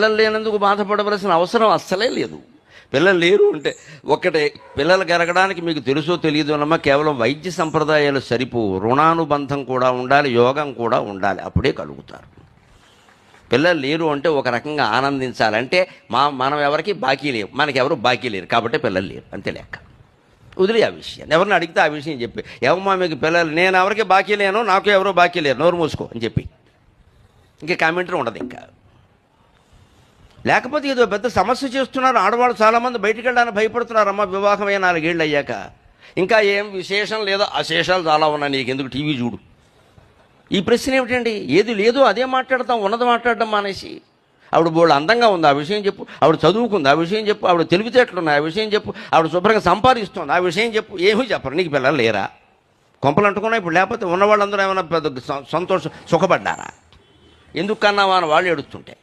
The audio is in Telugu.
పిల్లలు లేనందుకు బాధపడవలసిన అవసరం అస్సలే లేదు. పిల్లలు లేరు అంటే ఒకటే పిల్లలు గెలగడానికి మీకు తెలుసో తెలియదు అన్నమా కేవలం వైద్య సంప్రదాయాలు సరిపోవు. రుణానుబంధం కూడా ఉండాలి యోగం కూడా ఉండాలి. అప్పుడే కలుగుతారు. పిల్లలు లేరు అంటే ఒక రకంగా ఆనందించాలంటే మా మనం ఎవరికి బాకీ లేవు. మనకి ఎవరు బాకీ లేరు. కాబట్టి పిల్లలు లేరు. అంతే లెక్క. వదిలే ఆ విషయాన్ని ఎవరిని అడిగితే ఆ విషయం చెప్పి ఏమమ్మా మీకు పిల్లలు నేను ఎవరికి బాకీ లేను? నాకు ఎవరో బాకీ లేరు? నోరు మూసుకో అని చెప్పి. ఇంకా కామెంటరీ ఉండదు ఇంకా. లేకపోతే ఏదో పెద్ద సమస్య చేస్తున్నారు ఆడవాళ్ళు చాలామంది బయటికి వెళ్ళడానికి భయపడుతున్నారు అమ్మ వివాహమైన నాలుగేళ్ళు అయ్యాక. ఇంకా ఏం విశేషం లేదో అశేషాలు చాలా ఉన్నాయి నీకు ఎందుకు టీవీ చూడు. ఈ ప్రశ్న ఏమిటండి? ఏది లేదో అదే మాట్లాడతాం ఉన్నది మాట్లాడడం మానేసి. ఆవిడ బోళ్ళు అందంగా ఉంది ఆ విషయం చెప్పు. ఆవిడ చదువుకుంది ఆ విషయం చెప్పు. ఆవిడ తెలివితేటలున్నాయి ఆ విషయం చెప్పు. ఆవిడ శుభ్రంగా సంపాదిస్తుంది ఆ విషయం చెప్పు. ఏమీ చెప్పరు నీకు పిల్లలు లేరా? కొంపలు అంటుకున్నా ఇప్పుడు లేకపోతే ఉన్న వాళ్ళందరూ ఏమైనా పెద్ద స- సంతోషం సుఖపడ్డారా? ఎందుకు కన్నావా అని వాళ్ళు ఏడుస్తుంటే.